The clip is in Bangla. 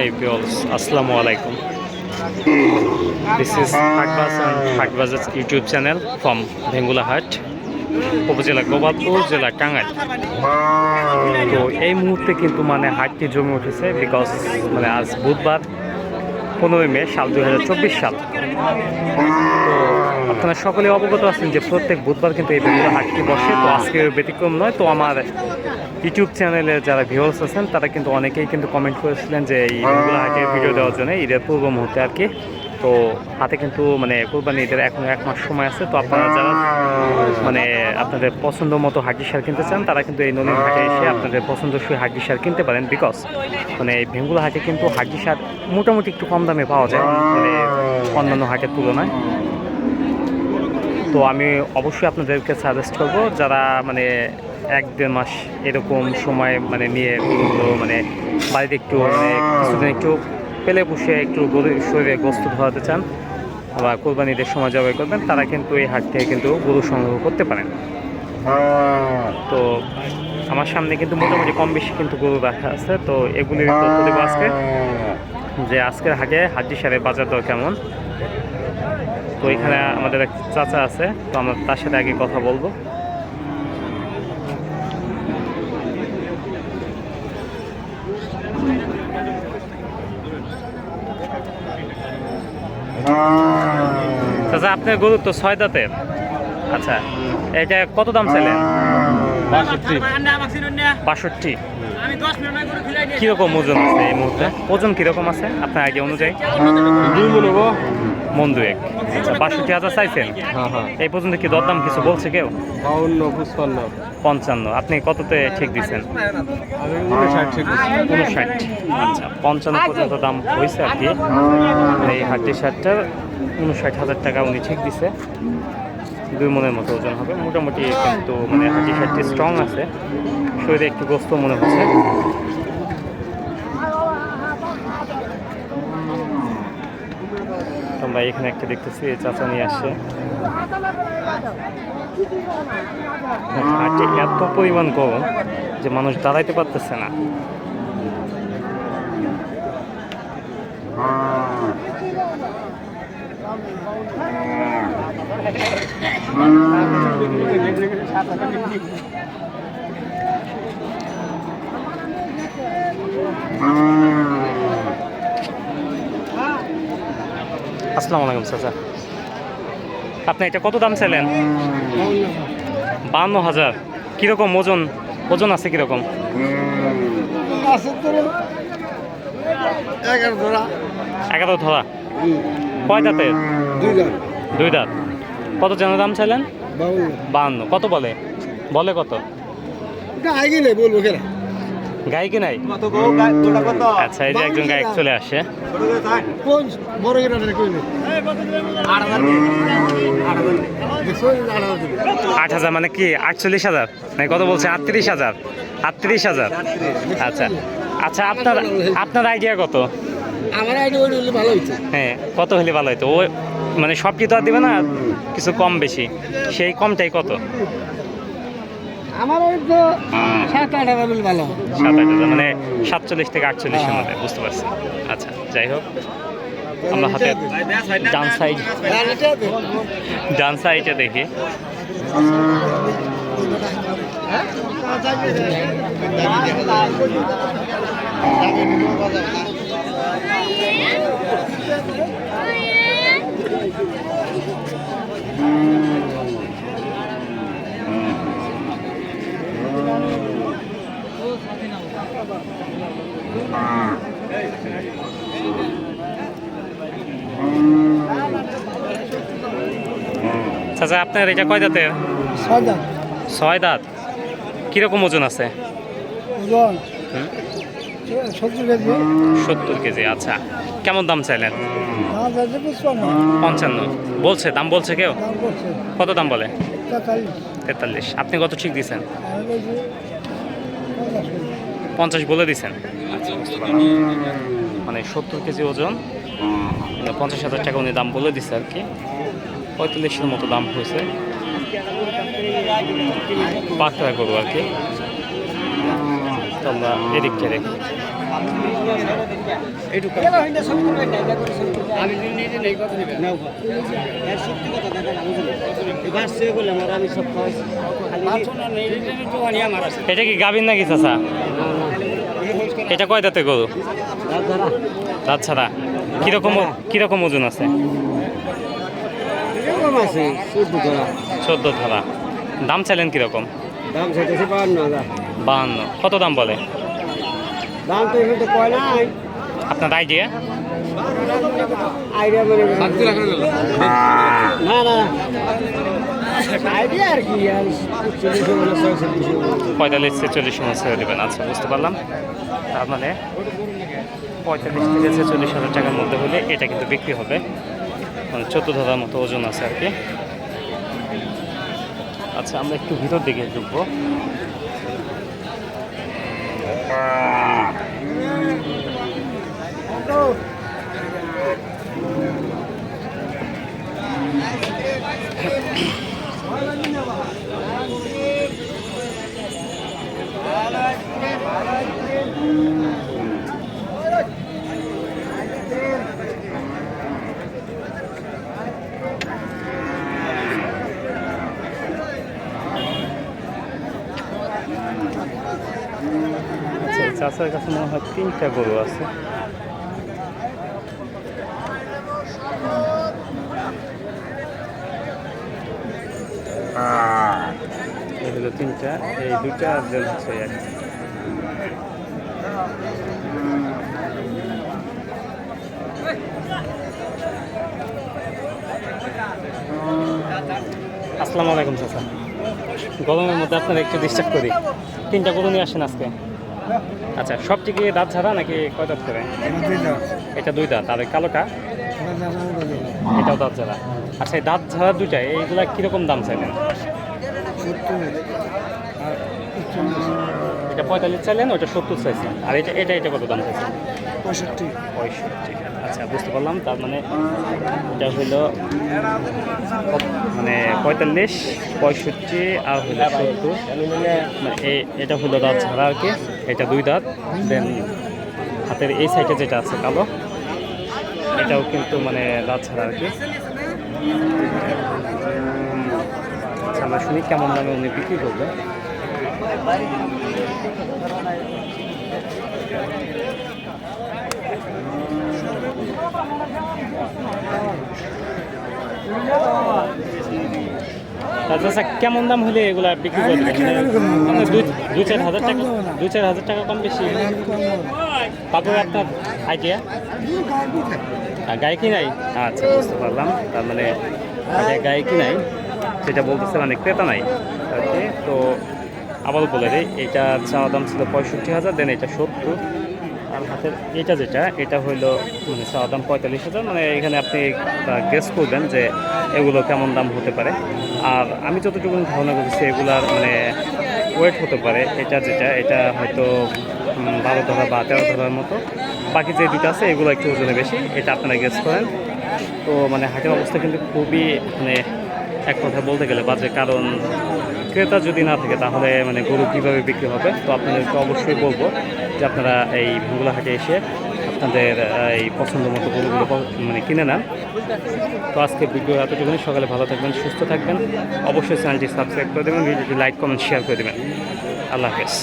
Hey viewers, Assalamu alaikum. This is Hagbaz and Hagbaz's YouTube channel from Bengula Hat, উপজেলা গোপালপুর জেলা টাঙ্গাইল তো এই মুহূর্তে কিন্তু মানে হাটটি জমে উঠেছে বিকজ মানে আজ বুধবার পনেরোই মে সাল দুই হাজার চব্বিশ সাল। তো আপনারা সকলে অবগত আছেন যে প্রত্যেক বুধবার কিন্তু এই বেঙ্গুলা হাটটি বসে। তো আজকে ব্যতিক্রম নয় তো আমার ইউটিউব চ্যানেলে যারা ভিউয়ার্স আছেন, তারা কিন্তু অনেকেই কিন্তু কমেন্ট করেছিলেন যে এই বেঙ্গুলা হাটের ভিডিও দেওয়ার জন্য, ঈদের পূর্ব মুহূর্তে আর কি। তো হাতে কিন্তু মানে কোরবানি ঈদের এখন এক মাস সময় আছে। তো আপনারা যারা মানে আপনাদের পছন্দ মতো হাগি সার কিনতে চান, তারা কিন্তু এই নলিন হাটে এসে আপনাদের পছন্দসই হাগি সার কিনতে পারেন। বিকজ মানে এই ভেঙ্গুলা হাটে কিন্তু হাগি সার মোটামুটি একটু কম দামে পাওয়া যায়। মানে অন্যান্য হাটের তুলনায়। তো আমি অবশ্যই আপনাদেরকে সাজেস্ট করব যারা মানে এক দেড় মাস এরকম সময় মানে নিয়ে গরুগুলো মানে বাড়িতে একটু মানে কিছুদিন একটু পেলে বসে একটু গরু শরীরে গোস্ত ধরাতে চান বা কোরবানিদের সময় জবাই করবেন, তারা কিন্তু এই হাট থেকে কিন্তু গরু সংগ্রহ করতে পারেন। তো আমার সামনে কিন্তু মোটামুটি কম বেশি কিন্তু গরু রাখা আছে, তো দেবো আজকে। যে আজকের হাটে হাড্ডি সারের বাজার দর কেমন? তো এখানে আমাদের এক চাচা আছে তো আমরা তার সাথে আগে কথা বলব। চাচা আপনার গরু তো ছয় দাঁতের। আচ্ছা এটা কত দাম চাইলেন? বাষট্টি। কীরকম ওজন আছে এই মুহূর্তে? ওজন কীরকম আছে? আপনার আইডিয়া অনুযায়ী। মনে দুয়েক। আচ্ছা বাষট্টি হাজার চাইছেন? হ্যাঁ হ্যাঁ। এই পর্যন্ত কি দরদাম কিছু বলছে কেউ? বাউন্ন পঁচপান্ন। পঞ্চান্ন। আপনি কততে ঠিক দিচ্ছেন আমি উনষাট উনষাট। আচ্ছা পঞ্চান্ন পর্যন্ত দাম হয়েছে আর কি। এই হাড্ডি শার্টটার উনষাট হাজার টাকা উনি ঠিক দিছে। দুই মনের মতো ওজন হবে। মোটামুটি কিন্তু মানে হাড্ডি শার্টটি স্ট্রং আছে। শরীরে একটু গ্রস্ত মনে হচ্ছে। আমরা এখানে একটা দেখতেছি চাচা নিয়ে আসছে হাটে এত পরিমাণ গরম যে মানুষ দাঁড়াইতে পারতেছে না। আসসালামু আলাইকুম চাচা আপনি এটা কত দাম চাইলেন? বান্ন হাজার। কীরকম ওজন? ওজন আছে কীরকম? এগারো ধরা। কয় দাঁতের? দুই দাঁত। কত যেন দাম চাইলেন? বান্ন। কত বলে? বলে কত? আগে নেই বলব কেন? গাই কি নাই? আচ্ছা এই যে একজন গায়ক চলে আসে। আট হাজার। মানে কি? আটচল্লিশ হাজার? মানে কত বলছে? আটত্রিশ হাজার। আটত্রিশ হাজার। আচ্ছা। আচ্ছা আপনার আপনার আইডিয়া কত? আমার ওই হলে ভালো হইছে হ্যাঁ কত হলে ভালো হতো ও মানে সব কি তো আর দেবে না? কিছু কম বেশি। সেই কমটাই কত? আমার ওই তো সাত আট হাজার হলে ভালো। সাত আট হাজার মানে সাতচল্লিশ থেকে আটচল্লিশের মধ্যে বুঝতে পারছি। আচ্ছা যাই হোক আমরা হাতে ডান সাইড ডান সাইডে দেখি। চাচা আপনার এটা কয় দাঁতের? ছয় দাম ছয় দাঁত। কীরকম ওজন আছে? ওজন? সত্তর কেজি। আচ্ছা। কেমন দাম চাইলেন? পঞ্চান্ন। বলছে দাম বলছে কেউ? কত দাম বলে? তেতাল্লিশ। আপনি কত ঠিক দিয়েছেন? পঞ্চাশ বলে দিচ্ছেন মানে সত্তর কেজি ওজন। মানে পঞ্চাশ হাজার টাকা উনি দাম বলে দিচ্ছে আর কি। পঁয়তাল্লিশের মতো দাম হয়েছে। টাকা করব আর কি। তো আমরা এদিকটা দেখি এটা কি গাভিন নাকি চাচা? এটা কয় দাঁতে গরু? দাঁত ছাড়া। কীরকম কীরকম ওজন আছে? চোদ্দ ধারা। দাম চাইলেন কীরকম? দাম চাইতেছে বাহান্ন বাহান্ন। কত দাম বলে? দাম তো এখানে কয় নাই। আপনার আইডিয়া আইডিয়া না না। পঁয়তাল্লিশ ছেচল্লিশ ছেড়ে দেবেন। আচ্ছা বুঝতে পারলাম। তার মানে পঁয়তাল্লিশ থেকে ছেচল্লিশ হাজার টাকার মধ্যে হলে এটা কিন্তু বিক্রি হবে। মানে চোদ্দ ধারার মতো ওজন আছে আর কি। আচ্ছা আমরা একটু ভিতর দিকে ঢুকবো। আচ্ছা এই চাচার কাছে মনে হয় তিনটা গরু আছে। এই হলো তিনটা এই দুটা আর হচ্ছে এক। আসসালামু আলাইকুম চাচা। গরমের মধ্যে আপনারা একটু ডিস্টার্ব করি। তিনটা গরু নিয়ে আসেন আজকে। আচ্ছা সবটি কি দাঁত ছাড়া নাকি কয় দাঁত করে? এটা দুই দাঁত। আর কালোটা এটাও দাঁত ছাড়া আচ্ছা এই দাঁত ছাড়া দুইটা এইগুলা কীরকম দাম চাইলেন? এটা পঁয়তাল্লিশ চাইলেন ওটা সত্তর চাইছেন। আর এটা এটা এটা কত দাম চাইছেন? পঁয়ষট্টি। পঁয়ষট্টি। আচ্ছা বুঝতে পারলাম। তার মানে এটা হইল মানে পঁয়তাল্লিশ পঁয়ষট্টি আর হইল সত্তর। মানে এটা হইল দাঁত ছাড়া আর কি। এটা দুই দাঁত দেন হাতের এই সাইডে যেটা আছে কালো, এটাও কিন্তু মানে দাঁত ছাড়া আর কি। আচ্ছা আমরা শুনি কেমন দামে উনি বিক্রি করবে আচ্ছা কেমন দাম হলে এগুলা বিক্রি করে দেবেন মানে দুই চার হাজার টাকা দুই চার হাজার টাকা কম বেশি। তারপরে আপনার আইডিয়া গায়ে কি নাই? আচ্ছা বুঝতে পারলাম। তার মানে গায়ে কি নাই? সেটা বলতেছে মানে ক্রেতা নাই। তো আবার বলে দিই, এটা চাওয়া দাম ছিল পঁয়ষট্টি হাজার, দেন এটা সত্তর। আর হাতের এটা যেটা, এটা হইল মানে চাওয়া দাম পঁয়তাল্লিশ হাজার। মানে এখানে আপনি গেস করবেন যে এগুলো কেমন দাম হতে পারে। আর আমি যতটুকু ধারণা করছি এগুলার মানে ওয়েট হতে পারে, এটা যেটা, এটা হয়তো বারো ধরা বা তেরো ধরার মতো। বাকি যে দুটো আছে, এগুলো একটু ওজনে বেশি, এটা আপনারা গেস করেন। তো মানে হাটের অবস্থা কিন্তু খুবই মানে এক কথা বলতে গেলে বাজে। কারণ ক্রেতা যদি না থাকে, তাহলে মানে গরু কীভাবে বিক্রি হবে? তো আপনাদেরকে অবশ্যই বলব যে আপনারা এই ভুগুলা এসে আপনাদের এই পছন্দ মতো গরুগুলো মানে কিনে নেন। তো আজকে ভিডিও এতটুকুনি। সকালে ভালো থাকবেন, সুস্থ থাকবেন। অবশ্যই চ্যানেলটি সাবস্ক্রাইব করে দেবেন, ভিডিওটি লাইক, কমেন্ট, শেয়ার করে দেবেন। আল্লাহ হাফেজ।